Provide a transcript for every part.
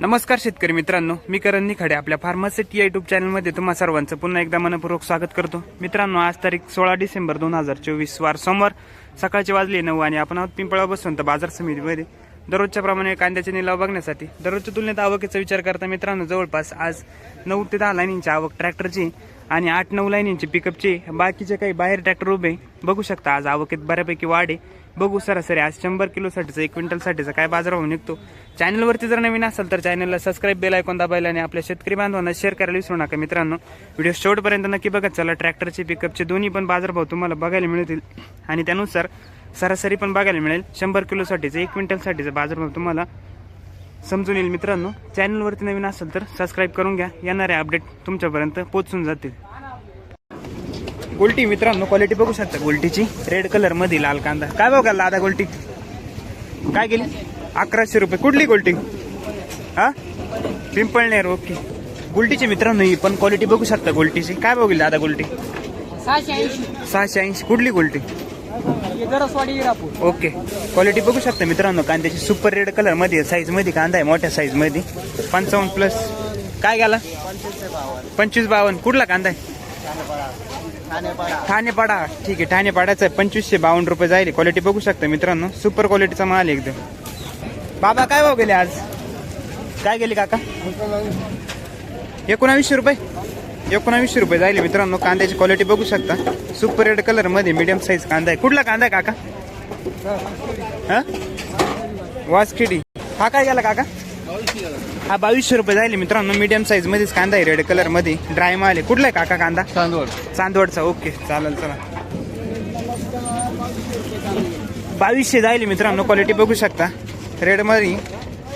नमस्कार शेतकरी मित्रांनो मी करण निखाडे आपल्या फार्मासिटी युट्यूब चॅनलमध्ये तुम्हा सर्वांचं पुन्हा एकदा मनपूर्वक स्वागत करतो. मित्रांनो आज तारीख सोळा डिसेंबर दोन हजार चोवीस वार सोमवार सकाळचे वाजले नऊ आणि आपण आहोत पिंपळा बसवंत बाजार समितीमध्ये. दररोजच्या प्रमाणे कांद्याचे निलाव बघण्यासाठी दररोजच्या तुलनेत आवकेचा विचार करता मित्रांनो जवळपास आज नऊ ते दहा लाईनींची आवक ट्रॅक्टरची आणि आठ नऊ लाईनींची पिकअपची बाकीचे काही बाहेर ट्रॅक्टर उभे बघू शकता आज आवकेत बऱ्यापैकी वाढ आहे. बघू सरासरी आज शंभर किलोसाठीचा एक क्विंटलसाठीचा काय बाजारभाव निघतो. चॅनलवरती जर नवीन असेल तर चॅनलला सबस्क्राईब बेल ऐकून दाबायला आणि आपल्या शेतकरी बांधवांना शेअर करायला विसरू नका मित्रांनो. व्हिडिओ शेवटपर्यंत नक्की बघत चला. ट्रॅक्टरचे पिकअपचे दोन्ही पण बाजारभाव तुम्हाला बघायला मिळतील. आणि त्यानुसार सरासरी पण बघायला मिळेल. शंभर किलोसाठीचं एक क्विंटलसाठीचा बाजारभाव तुम्हाला समजून येईल मित्रांनो. चॅनलवरती नवीन असेल तर सबस्क्राईब करून घ्या. येणारे अपडेट तुमच्यापर्यंत पोचून जातील. गोल्टी मित्रांनो क्वालिटी बघू शकता. गोल्टीची रेड कलरमध्ये लाल कांदा. काय घालला आता गोल्टी? काय गेली अकराशे रुपये. कुठली गोल्टी? हा? पिंपळनेर ओके गोल्टीची मित्रांनो ही पण क्वालिटी बघू शकता गोल्टीची. काय गेली दादा गोल्टी? सहाशे ऐंशी. सहाशे ऐंशी. कुठली गोल्टी? ओके क्वालिटी बघू शकता मित्रांनो. कांद्याची सुपर रेड कलरमध्ये साईजमध्ये कांदा आहे मोठ्या साईजमध्ये. पंचावन्न प्लस काय गेला? पंचवीस बावन्न. कुठला कांदा आहे? ठाणेपाडा. ठीक आहे ठाणेपाडाचा आहे. पंचवीसशे बावन्न रुपये जाईल. क्वालिटी बघू शकता मित्रांनो. सुपर क्वालिटीचा माल एकदम. बाबा काय भाव गेले आज? काय गेले काका? एकोणावीसशे रुपये. एकोणावीसशे रुपये जाईल मित्रांनो. कांद्याची क्वालिटी बघू शकता. सुपर रेड कलरमध्ये मीडियम साईज कांदा आहे. कुठला कांदा आहे काका? हा? वासखेडी. हा काय गेला काका? हा बावीसशे रुपये जाईल मित्रांनो. मीडियम साईज मध्येच कांदा आहे रेड कलरमध्ये. ड्राय माल आहे. कुठला आहे काका कांदा? चांदवड. चांदवडचा. ओके चालेल चला. बावीसशे जाईल मित्रांनो. क्वालिटी बघू शकता. रेडमध्ये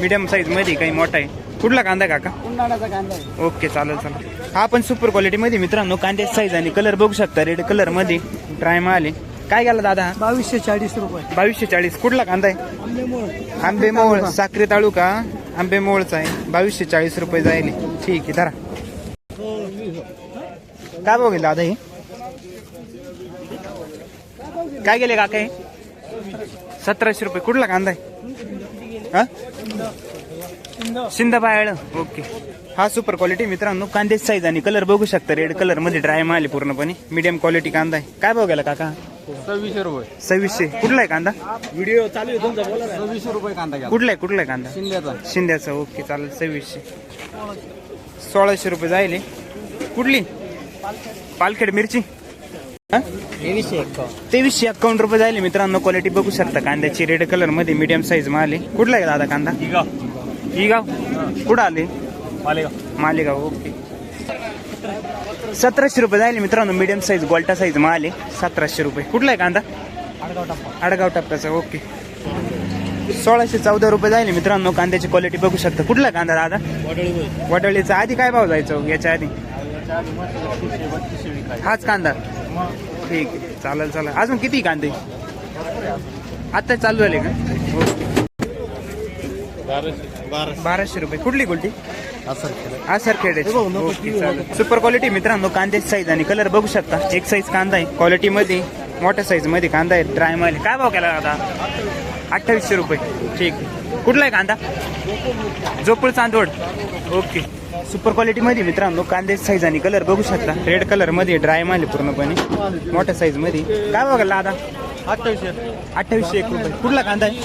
मीडियम साईजमध्ये काही मोठा आहे. कुठला कांदा आहे काका? कांदा आहे. ओके चालेल चालेल हा पण सुपर क्वालिटी मध्ये मित्रांनो कांद्याची साईज आणि कलर बघू शकता. रेड कलरमध्ये ड्राय माल आहे. काय गेला दादा? हा बावीसशे चाळीस रुपये. बावीसशे चाळीस. कुठला कांदा आहे? आंबेमोळ. आंबेमोळ. साखरे आंबे आंबेमोळचा आहे. बावीसशे चाळीस रुपये जाईल ठीक आहे धरा. काय भाव गेला दादा हे? काय गेले काका हे? सतराशे रुपये. कुठला कांदा आहे? हा? बायळ ओके. हा सुपर क्वालिटी मित्रांनो. कांद्याची साईज आणि कलर बघू शकता. रेड कलरमध्ये ड्राय माल पूर्णपणे. मीडियम क्वालिटी कांदा आहे. काय बघायला गेला काका? सव्वीसशे रुपये. सव्वीसशे. कुठला आहे कांदा? व्हिडिओ चालू आहे तुमचा बोला सव्वीसशे रुपये कांदा घ्या कुठला आहे कुठला आहे कांदा? शिंद्याचा. शिंद्याचा. ओके चालेल सव्वीसशे. सोळाशे रुपये जाईल हे. कुठली? पालखेड मिरची. हा? तेवीसशे एक्कावन्न. तेवीसशे रुपये जाईल मित्रांनो क्वालिटी बघू शकता. कांद्याची रेड कलरमध्ये मीडियम साईज माल कुठला आहे दादा कांदा? ही गाव कुठं आले? मालेगाव. मालेगाव. ओके. सतराशे रुपये जाईल मित्रांनो मीडियम साईज गोल्टा साईज माल आहे. सतराशे रुपये. कुठला आहे कांदा? आडगाव टप्पा. आडगाव टप्प्याचा ओके. सोळाशे चौदा रुपये जाईल मित्रांनो कांद्याची क्वालिटी बघू शकता. कुठला कांदा दादा? वडळीचा. आधी काय भाव जायचं याच्या आधी? हाच कांदा. ठीक आहे. चालेल चालेल. अजून किती कांदे? आता चालू झाले का? बाराशे रुपये. कुठली गोल्टी? हा सर सुपर क्वालिटी मित्रांनो कांद्याची साईज आणि कलर बघू शकता. एक साईज कांदा आहे. क्वालिटी मध्ये मोठ्या साईजमध्ये कांदा आहे. ड्राय माल काय भाव केला आता अठ्ठावीसशे रुपये. ठीक. कुठला आहे कांदा? Jopul Chandwad. Okay. Super quality मध्ये मित्रांनो कांद्याची साईज आणि कलर बघू शकता. रेड कलरमध्ये ड्राय माल पूर्णपणे. मोठ्या साईजमध्ये. काय केला आता अठ्ठावीसशे. अठ्ठावीसशे एक रुपये. कुठला कांदा आहे?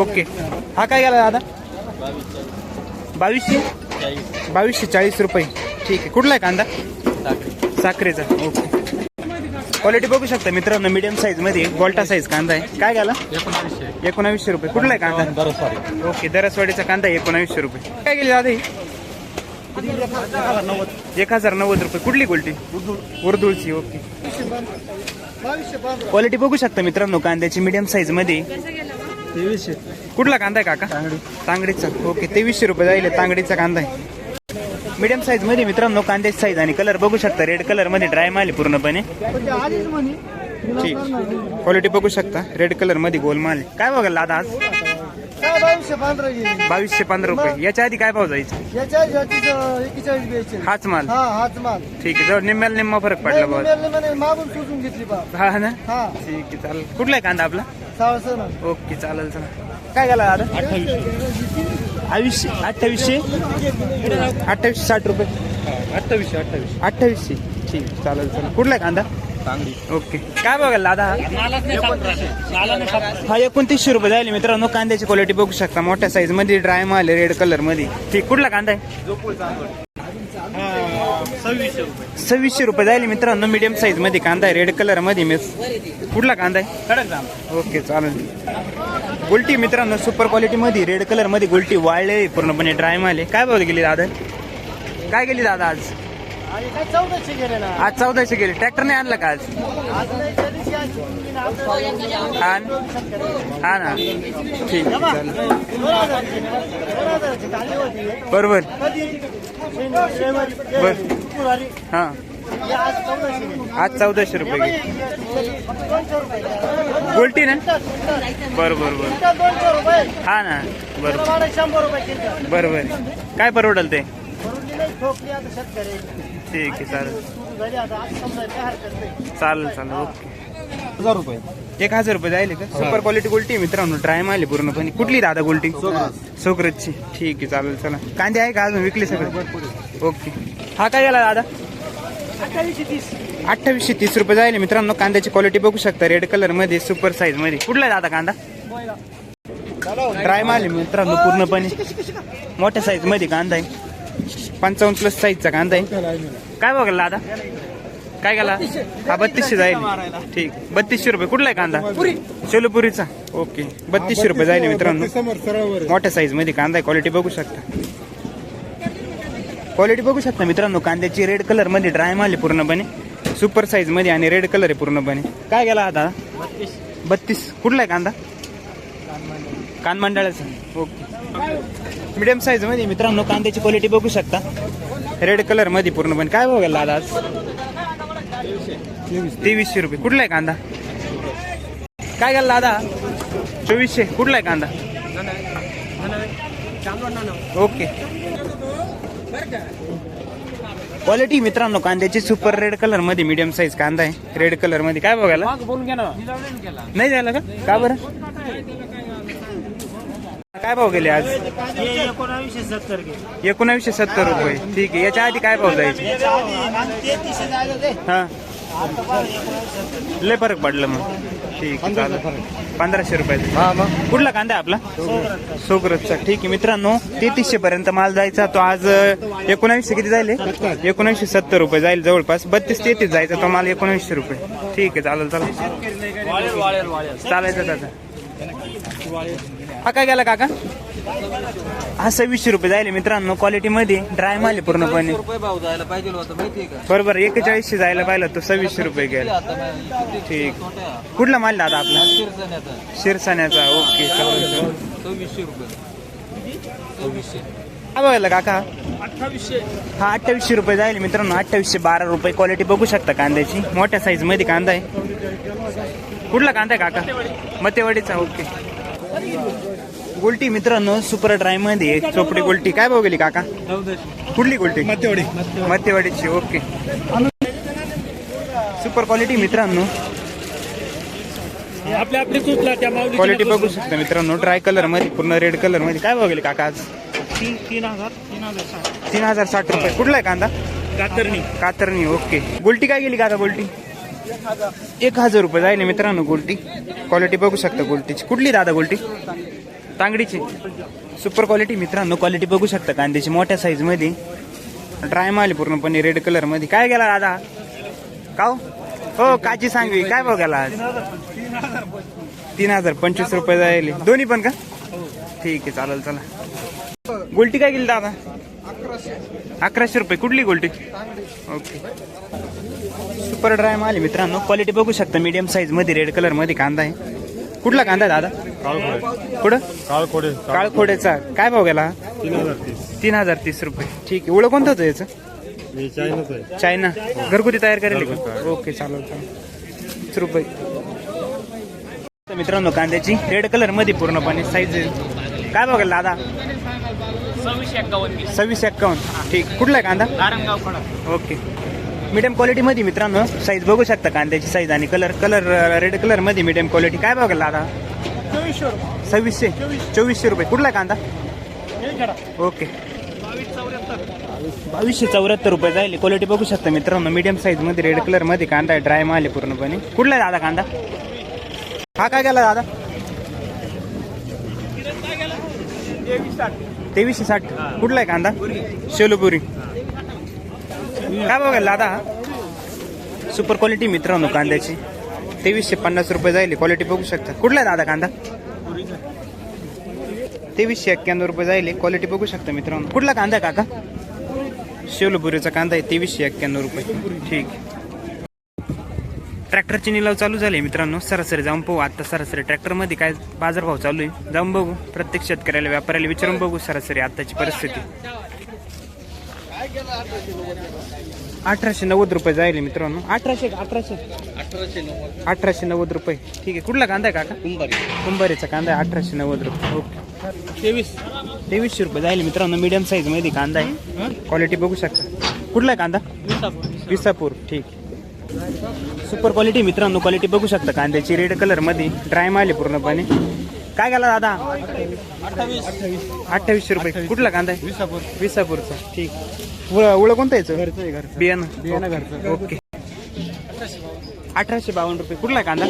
ओके. हा काय गेला दादा? बावीसशे? बावीसशे चाळीस रुपये. ठीक आहे. कुठला आहे कांदा? साखरेचा. ओके. क्वालिटी बघू शकता मित्रांनो मीडियम साईजमध्ये गोल्टा साईज कांदा आहे. काय गेला एकोणावीसशे. एकोणावीसशे रुपये. कुठला आहे कांदा? ओके दरसवाडीचा कांदा एकोणावीसशे रुपये. काय गेली दादा? एक हजार नव्वद रुपये. कुठली गोल्टी? उर्दुळची ओके. क्वालिटी बघू शकता मित्रांनो कांद्याची मीडियम साईजमध्ये तेवीसशे. कुठला कांदा आहे काका? तांगडीचा. ओके तेवीसशे रुपये जाईल तांगडीचा कांदा आहे. मीडियम साईजमध्ये मित्रांनो कांद्याची साईज आणि कलर बघू शकता. रेड कलरमध्ये ड्राय माल पूर्णपणे. ठीक. क्वालिटी बघू शकता. रेड कलरमध्ये गोलमाल आहे. काय बघायला दादा आज? बावीसशे पंधरा गेली. रुपये. याच्या आधी काय भाव जायचं? हाच माल. हा हाच माल. ठीक आहे. जवळ निम्म्याला निम्मा फरक पडला भाऊ हा ना? ठीक आहे चालेल. कुठला आहे कांदा आपला? सावळसं ओके चालेल चालेल काय गेला दादा अठ्ठावीसशे अठ्ठावीसशे अठ्ठावीसशे अठ्ठावीसशे साठ रुपये. अठ्ठावीसशे अठ्ठावीसशे अठ्ठावीसशे ठीक आहे, चालेल चालेल कुठला आहे कांदा? चांगली. ओके. काय बघाल दादा? हा? हा एकोणतीसशे रुपये जाईल मित्रांनो. कांद्याची क्वालिटी बघू शकता. मोठ्या साईजमध्ये ड्राय माल रेड कलरमध्ये. ठीक कुठला कांदा आहे? सव्वीसशे रुपये. सव्वीसशे रुपये जाईल मित्रांनो मीडियम साईजमध्ये कांदा आहे रेड कलरमध्ये मिस. कुठला कांदा आहे? कडक ओके चालेल. गुलटी मित्रांनो सुपर क्वालिटी मध्ये रेड कलरमध्ये गुलटी वाळले पूर्णपणे ड्राय माल. काय भाव गेली दादा? काय गेली दादा आज? चौदाशे गेले ना. आज चौदाशे गेले. ट्रॅक्टरने आणलं का आज? आज आज ना हा ना ठीक आहे बरोबर बर. हा आज चौदाशे रुपये गोल्टी ना? बरं बरं बरं. हा ना. बरं. शंभर रुपये काय परवडल ते? ठीक आहे चालेल. चालेल चालेल. ओके. हजार रुपये. एक हजार रुपये जाईल का? सुपर क्वालिटी गोल्टी आहे मित्रांनो ट्राय मारली पूर्णपणे. कुठली दादा गोल्टी सोकरजची ठीक आहे चालेल चला. कांदे आहे का अजून? विकले सगळे? ओके. हा काय गेला दादा? अठ्ठावीसशे तीस. अठ्ठावीसशे तीस रुपये जाईल मित्रांनो. कांद्याची क्वालिटी बघू शकता रेड कलरमध्ये सुपर साईजमध्ये. कुठला आहे दादा कांदा? ड्राय माल आहे मित्रांनो पूर्णपणे. मोठ्या साईजमध्ये कांदा आहे. पंचावन्न प्लस साईजचा कांदा आहे. काय बघायला दादा? काय गेला हा बत्तीसशे जाईल. ठीक. बत्तीसशे रुपये. कुठला आहे कांदा? शेलोपुरीचा. ओके. बत्तीसशे रुपये जाईल मित्रांनो. मोठ्या साईजमध्ये कांदा आहे. क्वालिटी बघू शकता. क्वालिटी बघू शकता मित्रांनो. कांद्याची रेड कलरमध्ये ड्राय माल आहे पूर्णपणे. सुपर साईजमध्ये आणि रेड कलर आहे पूर्णपणे. काय गेला आता? बत्तीस. कुठला आहे कांदा? कान मंडळाचा ओके. मिडियम साईजमध्ये मित्रांनो कांद्याची क्वालिटी बघू शकता. रेड कलरमध्ये पूर्णपणे. काय बघायला दादा आज? तेवीसशे रुपये. कुठला आहे कांदा? काय गेला दादा? चोवीसशे. कुठला आहे कांदा? ओके. क्वालिटी मित्रांनो कांद्याची सुपर रेड कलरमध्ये मिडियम साईज कांदा आहे. रेड कलरमध्ये. काय बघायला? नाही झालं का? का बरं? काय भाव गेले आज? एकोणावीसशे सत्तर एकोणावीसशे सत्तर रुपये. ठीक आहे. याच्या आधी काय भाव जायचे? हा. लय फरक पडलं मग. ठीक आहे चालेल. पंधराशे रुपयाचा. हा मग. कुठला कांदा आहे आपला? सोगरजचा. ठीक आहे मित्रांनो तेहतीसशे पर्यंत माल जायचा. तो आज अं, एकोणावीसशे किती जाईल हे? एकोणावीसशे सत्तर रुपये जाईल जवळपास. बत्तीस तेहतीस जायचा तो माल एकोणावीसशे रुपये. ठीक आहे चालेल चालेल. चालायचं दादा हा काय गेला काका? हा सव्वीसशे रुपये जाईल मित्रांनो क्वालिटी मध्ये ड्राय माल आहे पूर्णपणे. रुपये भाव जायला पाहिजे माहितीये का बरोबर एकेचाळीसशे जायला पाहिलं तो सव्वीसशे रुपये गेला. आता ठीक. कुठला माल दादा आपला? शिरसाण्याचा शिरसाण्याचा ओके चालेल. सव्वीसशे. रुपये सव्वीसशे हा बघायला काका. अठ्ठावीसशे हा अठ्ठावीसशे रुपये जाईल मित्रांनो अठ्ठावीसशे बारा रुपये क्वालिटी बघू शकता कांद्याची. मोठ्या साईजमध्ये कांदा आहे. कुठला कांदा आहे काका? मतेवाडीचा ओके. गोल्टी मित्रांनो सुपर ड्रायमध्ये आहे. चोपडी गोल्टी. काय भाव गेली काका? कुठली गोल्टी? मध्यवडी मतेवाडीची ओके. सुपर क्वालिटी मित्रांनो. आपल्या आपली चुकला त्या माऊली क्वालिटी बघू शकता मित्रांनो ड्राय कलरमध्ये पूर्ण रेड कलरमध्ये. काय भाव गेली काका आज? तीन तीन हजार तीन हजार साठ. तीन हजार साठ रुपये. कुठला आहे कांदा? कातरणी. कातरणी ओके. गोल्टी काय गेली काका गोल्टी? एक हजार रुपये जाईल मित्रांनो गोल्टी. क्वालिटी बघू शकता गोल्टीची. कुठली दादा गोल्टी? तांगडीची. सुपर क्वालिटी मित्रांनो क्वालिटी बघू शकता कांद्याची. मोठ्या साईजमध्ये. ड्राय माल पूर्णपणे रेड कलरमध्ये. काय गेला दादा काव हो काची सांगवी. काय भाव गेला आज? तीन हजार पंचवीस रुपये जायले. दोन्ही पण का? ठीक आहे चालेल चला. गोल्टी काय गेली दादा? अकराशे रुपये. कुठली गोल्टी? ओके. सुपर ड्राय माल मित्रांनो. क्वालिटी बघू शकता. मीडियम साईजमध्ये रेड कलरमध्ये कांदा आहे. कुठला कांदा दादा? कुठं? काळकोडे काळखोड्याचा काय भाव गेला? तीन हजार तीस तीन हजार तीस रुपये. ठीक आहे. ओळख कोणतं होतं याचं? हे चायनाच आहे. चायना. घरगुती तयार करेल का? ओके चालेल चालेल. तीस रुपये. तर मित्रांनो कांद्याची रेड कलरमध्ये पूर्णपणे साईज काय बघाल दादा? सव्वीसशे एक्कावन्न सव्वीस एक्कावन्न ठीक. कुठला आहे कांदा? ओके. मीडियम क्वालिटी मध्ये मित्रांनो साईज बघू शकता कांद्याची साईज आणि कलर कलर रेड कलरमध्ये मीडियम क्वालिटी काय बघाल दादा सव्वीसशे? चोवीसशे. रुपये. कुठला आहे कांदा ओके. बावीसशे चौऱ्याहत्तर रुपये जाईल क्वालिटी बघू शकता मित्रांनो मीडियम साईजमध्ये रेड कलरमध्ये कांदा आहे. ड्राय माल आहे पूर्णपणे. कुठला आहे दादा कांदा? हा काय गेला दादा? तेवीसशे साठ. कुठला आहे कांदा? शेलूपुरी. काय बघायला दादा? सुपर क्वालिटी मित्रांनो कांद्याची. तेवीसशे पन्नास रुपये जाईल क्वालिटी बघू शकता. कुठला दादा कांदा? तेवीसशे एक्क्याण्णव रुपये जाईल क्वालिटी बघू शकता मित्रांनो. कुठला कांदा काका? शेवलपुरीचा कांदा आहे तेवीसशे एक्क्याण्णव रुपये. ठीक ट्रॅक्टरची निलाव चालू झाले मित्रांनो. सरासरी जाऊन पाहू. आता सरासरी ट्रॅक्टरमध्ये काय बाजारभाव चालू आहे? जाऊन बघू. प्रत्येक शेतकऱ्याला व्यापाऱ्याला विचारून बघू सरासरी आताची परिस्थिती. अठराशे नव्वद रुपये जाईल मित्रांनो. अठराशे अठराशे. अठराशे नव्वद. रुपये. ठीक आहे. कुठला कांदा आहे काका? कुंभारीचा कांदा आहे. अठराशे नव्वद रुपये. ओके. तेवीस. तेवीसशे रुपये जाईल मित्रांनो. मीडियम साईजमध्ये कांदा आहे. क्वालिटी बघू शकता. कुठला आहे कांदा? विसापूर. ठीक. सुपर क्वालिटी मित्रांनो. क्वालिटी बघू शकता. कांद्याची रेड कलरमध्ये ड्राय माल आहे पूर्णपणे. काय गेला दादा? अठ्ठावीसशे रुपये. कुठला कांदा आहे? विसापूर. विसापूरचा. ठीक. उळ उळ कोणतं याचं? घरचं आहे घरचं. बियाणं. बियाणं घरचं. ओके. अठराशे बावन्न रुपये. कुठला आहे कांदा?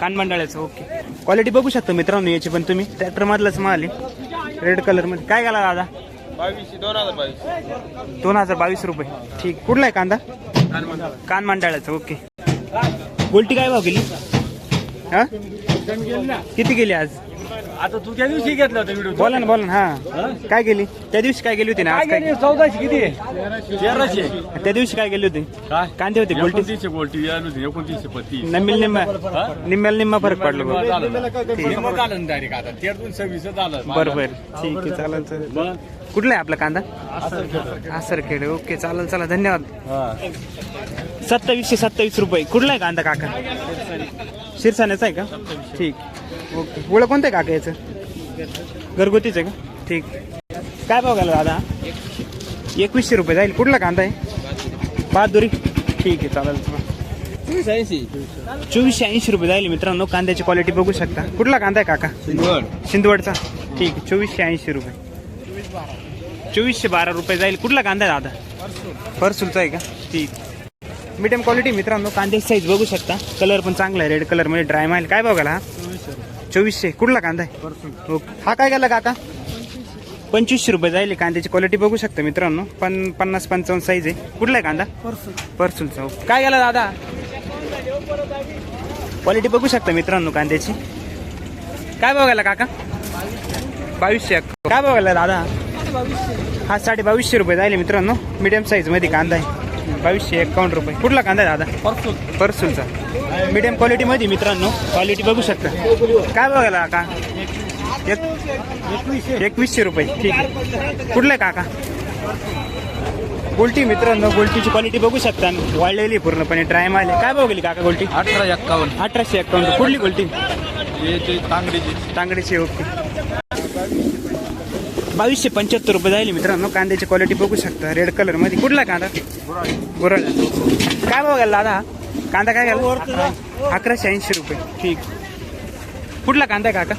कानमंडळाचं. ओके. क्वालिटी बघू शकता मित्रांनो याची पण तुम्ही. ट्रॅक्टर मधलाच माल आहे. रेड कलरमध्ये काय गेला दादा? बावीसशे दोन हजार बावीस. दोन हजार बावीस रुपये. ठीक. कुठला आहे कांदा? कान मांडाळाचं ओके. गोल्टी काय भाव गेली हा? किती गेली आज? आता तू त्या दिवशी घेतला होता व्हिडिओ बोला ना बोला ना हा. काय गेली? त्या दिवशी काय गेली होती ना? आज काय गेली? चौदाशे किती? आहे तेराशे. त्या दिवशी काय गेली होती? काय? कांदे होते गोल्टी. एकोणतीसशे गोल्टी यायला होती एकोणतीसशे पत्ती नमिल निम्मा निम्म्याला निम्मा फरक पडला बघ. झालं डायरेक्ट आता. तेरा दोन सव्वीस झालं. बरं बरं. ठीक आहे चालेल चालेल. कुठला आहे आपला कांदा? आसरखेड. ओके चालेल चला धन्यवाद. सत्तावीसशे सत्तावीस रुपये. कुठला आहे कांदा काका? शिरसाण्याचा आहे का? ठीक. ओके. ओळख कोणतं आहे काका याचं? घरगुतीच आहे का? ठीक. काय भाव गेला दादा? एकवीसशे रुपये जाईल. कुठला कांदा आहे? बहादुरी. ठीक आहे चालेल. चला चोवीसशे ऐंशी रुपये जाईल मित्रांनो. कांद्याची क्वालिटी बघू शकता. कुठला कांदा आहे काका? शिंदवडचा. ठीक आहे चोवीसशे ऐंशी रुपये. चोवीसशे बारा रुपये जाईल. कुठला कांदा आहे दादा? परसूलचा आहे का? ठीक. मीडियम क्वालिटी मित्रांनो कांद्याची साईज बघू शकता. कलर पण चांगला आहे रेड कलरमध्ये ड्राय माल काय बघायला हा? चोवीसशे. कुठला कांदा आहे? ओके हा काय गेला काका? पंचवीसशे रुपये जाईल. कांद्याची क्वालिटी बघू शकता मित्रांनो. पण पन्नास पंचावन्न साईज आहे. कुठला आहे कांदा? परसूलचा. ओके काय गेला दादा? क्वालिटी बघू शकता मित्रांनो कांद्याची. काय बघायला काका? बावीसशे काय बघायला दादा? हा साडे बावीसशे रुपये जाईल मित्रांनो. मीडियम साईजमध्ये कांदा आहे. बावीसशे एकावन्न रुपये. कुठला कांदा दादा? परसूलचा मीडियम क्वालिटी मध्ये मित्रांनो क्वालिटी बघू शकता. काय बघायला काका? एक एकवीसशे रुपये. ठीक आहे. कुठला आहे काका? गोल्टी मित्रांनो गोल्टीची क्वालिटी बघू शकता. वाळलेली आहे पूर्णपणे ड्राय माल आहे. काय बघली काका गोल्टी? अठरा एक्कावन्न अठराशे एकावन्न. कुठली गोल्टी? तांगडीची. तांगडीची ओके बावीसशे पंच्याहत्तर रुपये जाईल मित्रांनो. कांद्याची क्वालिटी बघू शकता. रेड कलरमध्ये. कुठला कांदा? गुरळ काय बघायला दादा? कांदा काय घ्यायला अकराशे ऐंशी रुपये. ठीक. कुठला कांदा आहे काका?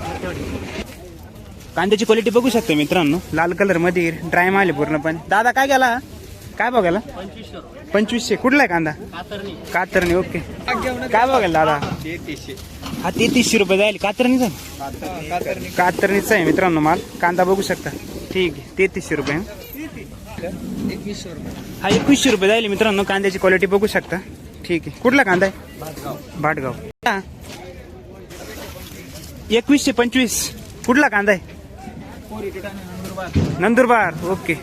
कांद्याची क्वालिटी बघू शकता मित्रांनो. लाल कलरमध्ये. ड्राय माल पूर्णपणे. दादा काय गेला? काय बघायला पंचवीसशे. कुठला आहे कांदा? कातरणी. ओके. काय बघायला दादा दादा? हा तेहतीसशे रुपये जाईल. कातरणीचा? कातरणीचा आहे मित्रांनो माल. कांदा बघू शकता. ठीक आहे. तेहतीसशे रुपये. हा एकवीसशे रुपये जाईल मित्रांनो. कांद्याची क्वालिटी बघू शकता. ठीक आहे. कुठला कांदा आहे? भाटगाव. हा. एकवीसशे पंचवीस. कुठला कांदा आहे? नंदुरबार. ओके.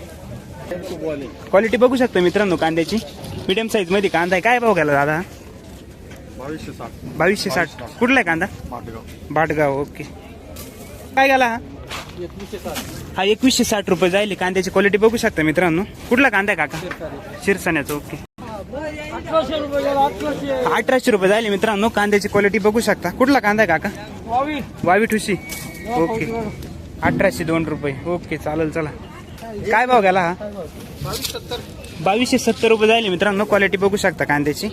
क्वालिटी बघू शकता मित्रांनो कांद्याची. मीडियम साईजमध्ये कांदा आहे. काय भाव गेला दादा? बावीसशे साठ बावीसशे साठ कुठला आहे कांदा? भाटगाव. ओके. काय गेला हा? हा एकवीसशे साठ रुपये जाईल कांद्याची क्वालिटी बघू शकता मित्रांनो. कुठला कांदा आहे काका? शिरसाण्याचा ओके. अठराशे रुपये जाईल मित्रांनो. कांद्याची क्वालिटी बघू शकता. कुठला कांदा आहे काका? वावी. ठुशी. ओके. अठराशे दोन रुपये. ओके चालेल चला. काय भाव गेला हा? बावीसशे सत्तर रुपये जाईल मित्रांनो. क्वालिटी बघू शकता कांद्याची.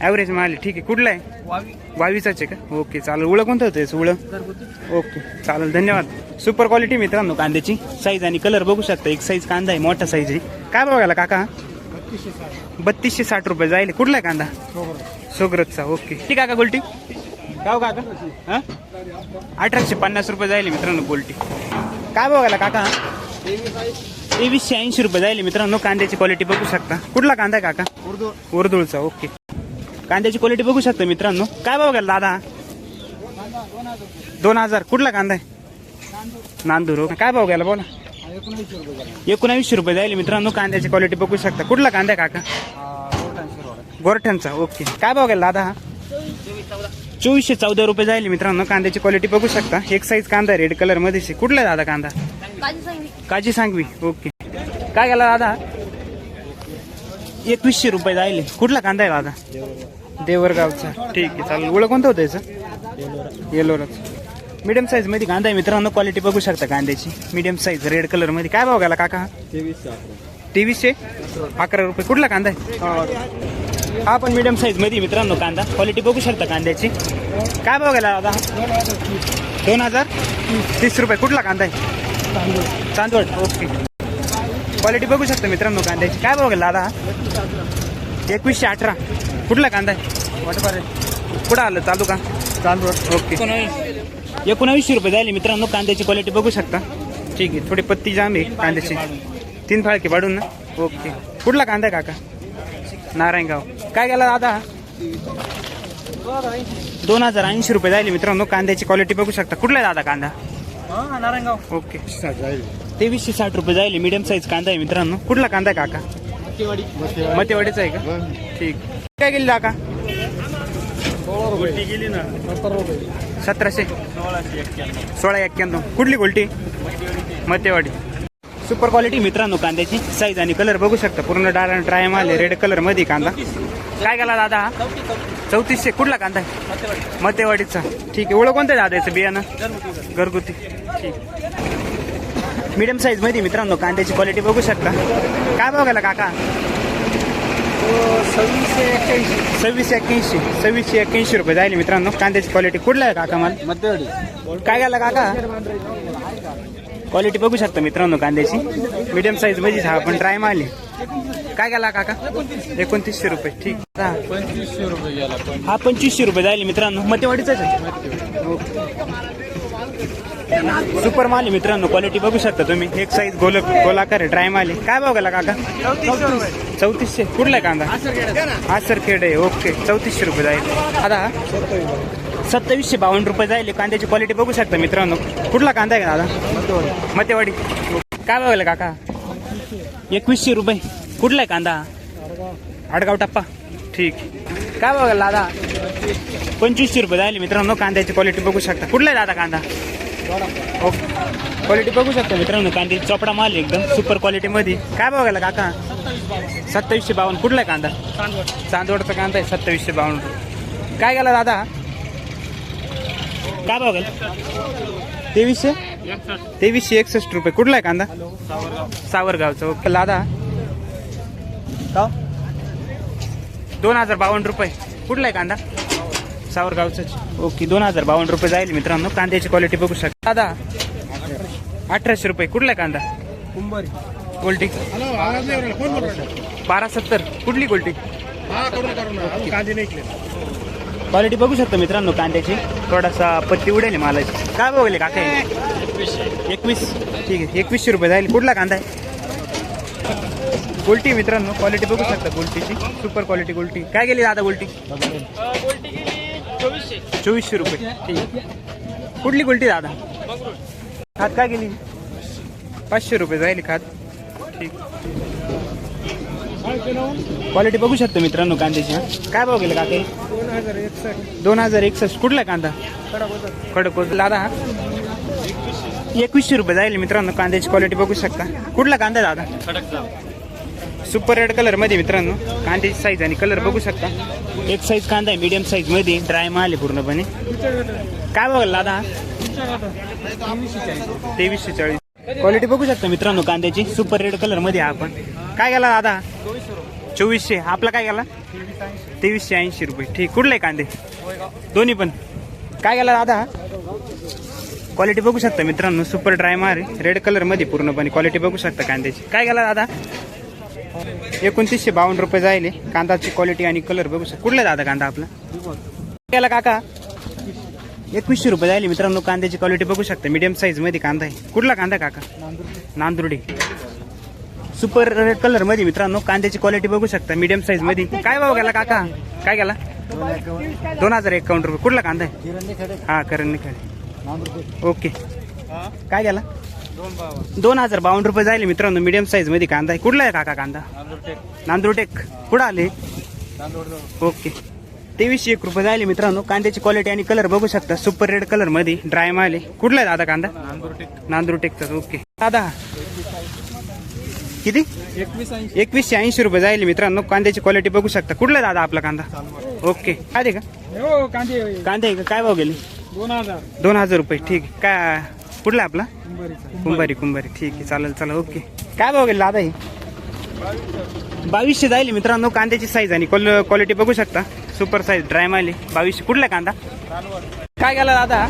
ॲव्हरेज माल. आहे. ठीक आहे. कुठला आहे? वावीचाच आहे का? ओके चालेल. उळं कोणतं होतं उळं? ओके चालेल. धन्यवाद. सुपर क्वालिटी मित्रांनो कांद्याची. साईज आणि कलर बघू शकता. एक साईज कांदा आहे मोठा साईज आहे. काय बघायला काका? बत्तीसशे साठ. रुपये जाईल कुठला आहे कांदा? सोगरतचा. ओके ठीक काका गोल्टी? गाव काका? हा? अठराशे पन्नास रुपये जाईल मित्रांनो गोल्टी. काय बघायला काका? तेवीसशे ऐंशी रुपये जाईल मित्रांनो. कांद्याची क्वालिटी बघू शकता. कुठला कांदा काका? उर्दू. उर्दूळचा ओके. कांद्याची क्वालिटी बघू शकता मित्रांनो. काय भाव गेला दादा? दोन हजार. कुठला कांदा आहे? नांदूर. काय भाव गेला? बोला. एकोणावीसशे रुपये जाईल मित्रांनो. कांद्याची क्वालिटी बघू शकता. कुठला कांदा काका? गोरठ्यांचा ओके. काय भाव गेला दादा? हा चोवीसशे चौदा रुपये जाईल मित्रांनो. कांद्याची क्वालिटी बघू शकता. एक साईज कांदा रेड कलरमध्ये. कुठला दादा कांदा? काजी सांगवी. ओके. काय गेला दादा? एकवीसशे रुपये जाईल कुठला कांदा आहे दादा? देवरगावचा. ठीक आहे चालेल. ओळख कोणतं होतं याचं? येलोरच मीडियम साईजमध्ये कांदा आहे मित्रांनो क्वालिटी बघू शकता कांद्याची. मीडियम साईज रेड कलरमध्ये. काय भाव गेला काका? हा? तेवीसशे तेवीसशे? अकरा रुपये. कुठला कांदा आहे? हा. पण मीडियम साईजमध्ये मित्रांनो कांदा. क्वालिटी बघू शकता कांद्याची. काय भाव गेला दादा? दोन हजार? तीस रुपये. कुठला कांदा आहे? चांदवड ओके. क्वालिटी बघू शकता मित्रांनो कांद्याची. काय गेला दादा? एकवीसशे अठरा. कुठला कांदा आहे? कुठं आलं? चालू का चांदवड ओके एकोणावीसशे रुपये जाईल मित्रांनो कांद्याची क्वालिटी बघू शकता. ठीक आहे थोडी पत्ती जाम आहे कांद्याची. तीन फाळके पाडून ना? ओके. कुठला कांदा आहे काका? नारायणगाव. काय गेला दादा? दोन हजार ऐंशी रुपये जाईल मित्रांनो कांद्याची क्वालिटी बघू शकता. कुठला आहे दादा कांदा? नारायणगाव ओके. तेवीसशे साठ रुपये जाईल मीडियम साईज कांदा आहे मित्रांनो. कुठला कांदा आहे काका? मतेवाडीचा आहे का? ठीक. काय गेली काका? गेली ना. सतराशे. सोळा एक्क्याण्णव. कुठली गोल्टी मतेवाडी सुपर क्वालिटी मित्रांनो कांद्याची. साईज आणि कलर बघू शकता. पूर्ण डाळ ट्राय माले रेड कलरमध्ये कांदा. काय गेला दादा? हा चौतीसशे. कुठला कांदा आहे? मतेवाडीचा. ठीक आहे. ओळख कोणतं आहे दादा याचं बियाणं? घरगुती. ठीक. मीडियम साईजमध्ये मित्रांनो कांद्याची क्वालिटी बघू शकता. काय गेला काका? सव्वीसशे एक्क्याऐंशी. सव्वीस एक्क्याऐंशी सव्वीसशे एक्क्याऐंशी रुपये जाईल मित्रांनो. कांद्याची क्वालिटी कुठला आहे काका मला? मध्यवाडी. काय गेला काका? क्वालिटी बघू शकता मित्रांनो कांद्याची. मीडियम साईजमध्ये हा पण ट्राय मारली काय गेला काका? एकोणतीसशे. रुपये. ठीक. हा. पंचवीसशे रुपये गेला हा पंचवीसशे रुपये जाईल मित्रांनो. मतेवाडीचाच आहे सुपर माल मित्रांनो. क्वालिटी बघू शकता तुम्ही. एक साईज गोल गोलाकार ट्राय माल काय भाव गेला काका? चौतीसशे कुठला कांदा? आसर खेड आहे. ओके. चौतीसशे रुपये जाईल आता सत्तावीसशे बावन्न रुपये जाईल कांद्याची क्वालिटी बघू शकता मित्रांनो. कुठला कांदा आहे का दादा? मतेवाडी. काय भाव गेला काका? एकवीसशे रुपये. कुठला आहे कांदा? आडगाव टप्पा. ठीक. काय बघा दादा? पंचवीसशे रुपये झाले मित्रांनो कांद्याची क्वालिटी बघू शकता. कुठला आहे दादा कांदा? हो. ओके क्वालिटी बघू शकता मित्रांनो कांदे चोपडा माल एकदम सुपर क्वालिटी मध्ये. काय बघायला काका? सत्तावीसशे बावन्न. कुठला आहे कांदा? चांदवडचा कांदा आहे सत्तावीसशे बावन्न. काय गेला दादा? काय भाव तेवीसशे? तेवीसशे एकसष्ट रुपये. कुठला आहे कांदा? सावरगावचा. ओके दादा. का? दोन हजार बावन्न रुपये. कुठला आहे कांदा? सावरगावचाच. ओके दोन हजार बावन्न रुपये जाईल मित्रांनो. कांद्याची क्वालिटी बघू शकता. दादा अठराशे रुपये. कुठला आहे कांदा? कुंभारी. गोल्टी बारा सत्तर. कुठली गोल्टी क्वालिटी बघू शकता मित्रांनो कांद्याची. थोडासा पत्ती उडेल मालाची. काय बघले काका? एकवीस. ठीक आहे एकवीसशे रुपये जाईल. कुठला कांदा आहे? गोल्टी मित्रांनो क्वालिटी बघू शकता गोल्टीची. Super quality गोल्टी. काय गेली दादा गोल्टी? चोवीसशे रुपये. ठीक. कुठली गोल्टी दादा? खात काय गेली? पाचशे रुपये जाईल खात. ठीक. क्वालिटी बघू शकतो मित्रांनो कांद्याची काय भाव गेलं काके? दोन हजार एकसष्ट. दोन हजार एकसष्ट कुठला कांदा? कडक दादा हा. एकवीसशे रुपये जाईल मित्रांनो कांद्याची क्वालिटी बघू शकता. कुठला कांदा दादा? सुपर रेड कलरमध्ये मित्रांनो. कांद्याची साईज आणि कलर बघू शकता. एक साईज कांदा आहे मीडियम साईजमध्ये. ड्राय माल आहे पूर्णपणे. काय बघाल दादा? तेवीसशे चाळीस क्वालिटी बघू शकता मित्रांनो कांद्याची. सुपर रेड कलरमध्ये आपण. काय गेला दादा? चोवीसशे. आपला काय गेला? तेवीसशे ऐंशी रुपये. ठीक कुठले कांदे? दोन्ही पण. काय गेला दादा? क्वालिटी बघू शकता मित्रांनो. सुपर ड्राय मार रेड कलरमध्ये पूर्णपणे. क्वालिटी बघू शकता कांद्याची. काय गेला दादा? एकोणतीसशे बावन्न रुपये जायले. कांदाची क्वालिटी आणि कलर बघू शकता. कुठला दादा कांदा आपला? गेला काका एकवीसशे रुपये जायले मित्रांनो कांद्याची क्वालिटी बघू शकता. मीडियम साईजमध्ये कांदा आहे. कुठला कांदा काका? नांदुर्डी. सुपर रेड कलरमध्ये मित्रांनो कांद्याची क्वालिटी बघू शकता. मीडियम साईजमध्ये. काय भाव गेला काका? काय गेला? दोन हजार एकावन्न रुपये. कुठला कांदा आहे? हा निखाडे नांदूर ओके काय गेला? दोन हजार बावन्न रुपये जायले मित्रांनो मीडियम साईजमध्ये कांदा आहे. कुठला आहे काका कांदा? नांदुरटेक. कुठं आले? ओके. तेवीसशे एक रुपये जायले मित्रांनो. कांद्याची क्वालिटी आणि कलर बघू शकता. सुपर रेड कलरमध्ये ड्राय माल कुठला आहे दादा कांदा? नांदुरटेकचा ओके. दादा. किती? एकवीसशे ऐंशी रुपये जायले मित्रांनो. कांद्याची क्वालिटी बघू शकता. कुठला आहे दादा आपला कांदा? ओके. काय का? हो कांदे. काय भाव गेले? दोन हजार. दोन हजार रुपये. ठीक आहे. काय कुठला आपला? कुंभारी कुंभारी. ठीक आहे चालेल चला ओके. काय भाव गेले दादा हे? बावीसशे जाईल मित्रांनो कांद्याची साईज आणि क्वालिटी बघू शकता. सुपर साईज ड्राय माली बावीसशे. कुठला कांदा? काय गेला दादा?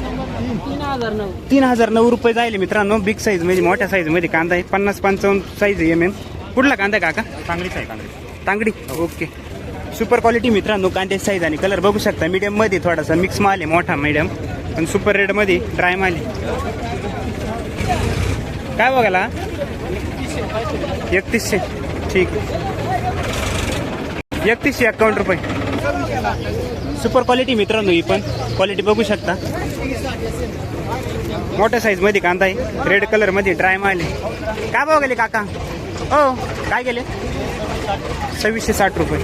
तीन हजार नऊ तीन हजार नऊ रुपये जाईल मित्रांनो. बिग साईज म्हणजे मोठ्या साईजमध्ये कांदा आहे. पन्नास पंचावन्न साईज एम एम कुठला कांदा काका? चांगलीच आहे चांगली तांगडी. ओके. सुपर क्वालिटी मित्रांनो कांद्याची साईज आणि कलर बघू शकता. मीडियममध्ये थोडासा मिक्स माल आहे मोठा मीडियम आणि सुपर रेडमध्ये ड्राय माल आहे. काय बघायला? एकतीसशे. ठीक. आहे एकतीसशे अकाउंट रुपये. सुपर क्वालिटी मित्रांनो ही पण. क्वालिटी बघू शकता. मोठ्या साईजमध्ये कांदा आहे. रेड कलरमध्ये ड्राय माल आहे. काय भाव गेले काका? हो काय गेले? सव्वीसशे साठ रुपये.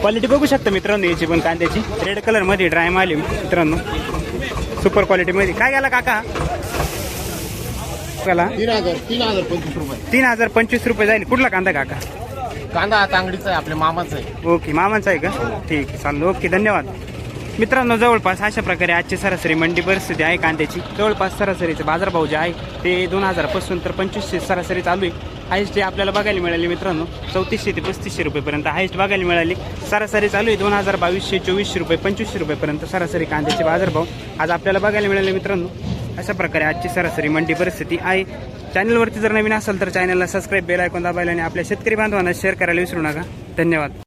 क्वालिटी बघू शकता मित्रांनो याची पण कांद्याची. रेड कलरमध्ये ड्राय माल आहे मित्रांनो. सुपर क्वालिटी मध्ये. काय गेला काका? गेला तीन हजार तीन हजार पंचवीस रुपये. तीन हजार पंचवीस रुपये जाईल. कुठला कांदा काका? कांदा तांगडीचा आहे आपल्या मामाचा आहे. ओके मामांचा आहे का? ठीक आहे चालेल. ओके धन्यवाद. मित्रांनो जवळपास अशा प्रकारे आजची सरासरी मंडी परिस्थिती आहे कांद्याची. जवळपास सरासरीचे बाजारभाव जे आहे ते दोन हजारपासून तर पंचवीसशे सरासरी चालू आहे. हायस्ट जे आपल्याला बघायला मिळाले मित्रांनो चौतीसशे ते पस्तीसशे रुपयेपर्यंत हायस्ट बघायला मिळाली. सरासरी चालू आहे दोन हजार बावीसशे चोवीसशे रुपये पंचवीसशे रुपयेपर्यंत सरासरी कांद्याचे बाजारभाव आज आपल्याला बघायला मिळाले मित्रांनो. अशा प्रकारे आजची सरासरी मंडी परिस्थिती आहे. चॅनलवरती जर नवीन असेल तर चॅनलला सबस्क्राईब बेल ऐकून दाबायला आणि आपल्या शेतकरी बांधवांना शेअर करायला विसरू नका. धन्यवाद.